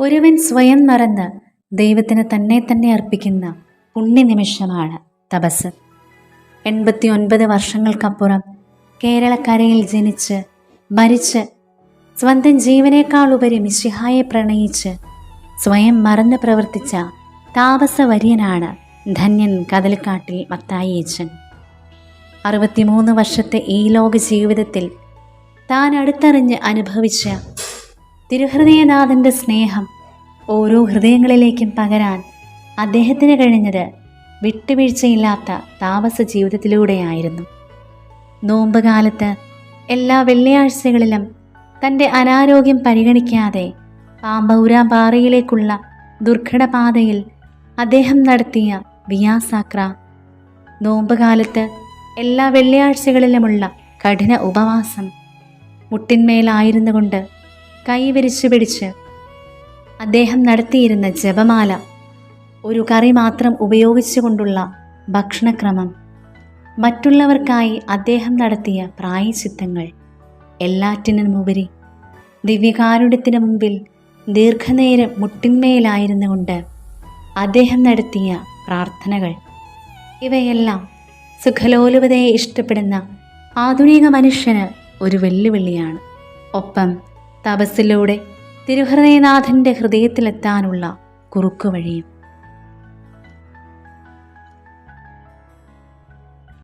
ഒരുവൻ സ്വയം മറന്ന് ദൈവത്തിന് തന്നെ തന്നെ അർപ്പിക്കുന്ന പുണ്യനിമിഷമാണ് തപസ്. എൺപത്തി ഒൻപത് വർഷങ്ങൾക്കപ്പുറം കേരളക്കരയിൽ ജനിച്ച് മരിച്ച് സ്വന്തം ജീവനേക്കാൾ ഉപരി മിശിഹായെ പ്രണയിച്ച് സ്വയം മറന്ന് പ്രവർത്തിച്ച താപസവര്യനാണ് ധന്യൻ കതലിക്കാട്ടിൽ മത്തായിയച്ചൻ അറുപത്തിമൂന്ന് വർഷത്തെ ഈ ലോക ജീവിതത്തിൽ താൻ അടുത്തറിഞ്ഞ് അനുഭവിച്ച തിരുഹൃദയനാഥന്റെ സ്നേഹം ഓരോ ഹൃദയങ്ങളിലേക്കും പകരാൻ അദ്ദേഹത്തിന് കഴിഞ്ഞത് വിട്ടുവീഴ്ചയില്ലാത്ത താമസ ജീവിതത്തിലൂടെയായിരുന്നു. നോമ്പുകാലത്ത് എല്ലാ വെള്ളിയാഴ്ചകളിലും തന്റെ അനാരോഗ്യം പരിഗണിക്കാതെ പാമ്പൗരാ പാറയിലേക്കുള്ള ദുർഘടപാതയിൽ അദ്ദേഹം നടത്തിയ വിയാസാക്ര നോമ്പുകാലത്ത് എല്ലാ വെള്ളിയാഴ്ചകളിലുമുള്ള കഠിന ഉപവാസം മുട്ടിന്മേലായിരുന്നു കൊണ്ട് കൈവിരിച്ചു പിടിച്ച് അദ്ദേഹം നടത്തിയിരുന്ന ജപമാല ഒരു കറി മാത്രം ഉപയോഗിച്ചുകൊണ്ടുള്ള ഭക്ഷണക്രമം. മറ്റുള്ളവർക്കായി അദ്ദേഹം നടത്തിയ പ്രായച്ചിത്തങ്ങൾ എല്ലാറ്റിനുമുപരി ദിവ്യകാരുണ്യത്തിന് മുമ്പിൽ ദീർഘനേരം മുട്ടിന്മേലായിരുന്നുകൊണ്ട് അദ്ദേഹം നടത്തിയ പ്രാർത്ഥനകൾ. ഇവയെല്ലാം സുഖലോലുപതയെ ഇഷ്ടപ്പെടുന്ന ആധുനിക മനുഷ്യന് ഒരു വെല്ലുവിളിയാണ്. ഒപ്പം തപസ്സിലൂടെ തിരുഹൃദയനാഥന്റെ ഹൃദയത്തിലെത്താനുള്ള കുറുക്കുവഴിയും